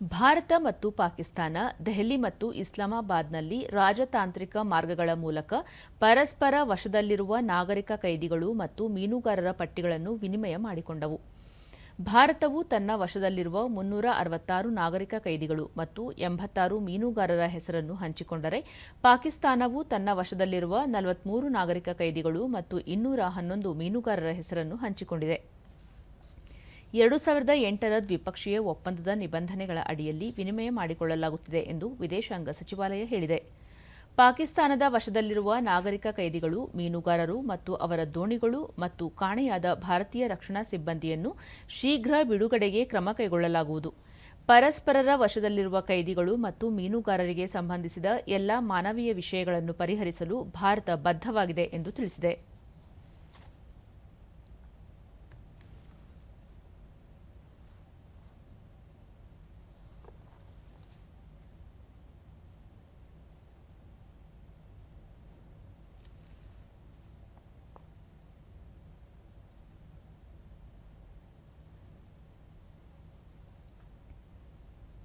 ಭಾರತ ಮತ್ತು ಪಾಕಿಸ್ತಾನ, ದೆಹಲಿ ಮತ್ತು ಇಸ್ಲಾಮಾಬಾದ್ನಲ್ಲಿ ರಾಜತಾಂತ್ರಿಕ ಮಾರ್ಗಗಳ ಮೂಲಕ ಪರಸ್ಪರ ವಶದಲ್ಲಿರುವ ನಾಗರಿಕ ಕೈದಿಗಳು ಮತ್ತು ಮೀನುಗಾರರ ಪಟ್ಟಿಗಳನ್ನು ವಿನಿಮಯ ಮಾಡಿಕೊಂಡವು. ಭಾರತವು ತನ್ನ ವಶದಲ್ಲಿರುವ ಮುನ್ನೂರ ಅರವತ್ತಾರು ನಾಗರಿಕ ಕೈದಿಗಳು ಮತ್ತು ಎಂಬತ್ತಾರು ಮೀನುಗಾರರ ಹೆಸರನ್ನು ಹಂಚಿಕೊಂಡರೆ, ಪಾಕಿಸ್ತಾನವು ತನ್ನ ವಶದಲ್ಲಿರುವ ನಲವತ್ಮೂರು ನಾಗರಿಕ ಕೈದಿಗಳು ಮತ್ತು ಇನ್ನೂರ ಹನ್ನೊಂದು ಮೀನುಗಾರರ ಹೆಸರನ್ನು ಹಂಚಿಕೊಂಡಿದೆ. ಎರಡು ಸಾವಿರದ ಎಂಟರ ದ್ವಿಪಕ್ಷೀಯ ಒಪ್ಪಂದದ ನಿಬಂಧನೆಗಳ ಅಡಿಯಲ್ಲಿ ವಿನಿಮಯ ಮಾಡಿಕೊಳ್ಳಲಾಗುತ್ತಿದೆ ಎಂದು ವಿದೇಶಾಂಗ ಸಚಿವಾಲಯ ಹೇಳಿದೆ. ಪಾಕಿಸ್ತಾನದ ವಶದಲ್ಲಿರುವ ನಾಗರಿಕ ಕೈದಿಗಳು, ಮೀನುಗಾರರು ಮತ್ತು ಅವರ ದೋಣಿಗಳು ಮತ್ತು ಕಾಣೆಯಾದ ಭಾರತೀಯ ರಕ್ಷಣಾ ಸಿಬ್ಬಂದಿಯನ್ನು ಶೀಘ್ರ ಬಿಡುಗಡೆಗೆ ಕ್ರಮ ಕೈಗೊಳ್ಳಲಾಗುವುದು. ಪರಸ್ಪರರ ವಶದಲ್ಲಿರುವ ಕೈದಿಗಳು ಮತ್ತು ಮೀನುಗಾರರಿಗೆ ಸಂಬಂಧಿಸಿದ ಎಲ್ಲ ಮಾನವೀಯ ವಿಷಯಗಳನ್ನು ಪರಿಹರಿಸಲು ಭಾರತ ಬದ್ಧವಾಗಿದೆ ಎಂದು ತಿಳಿಸಿದೆ.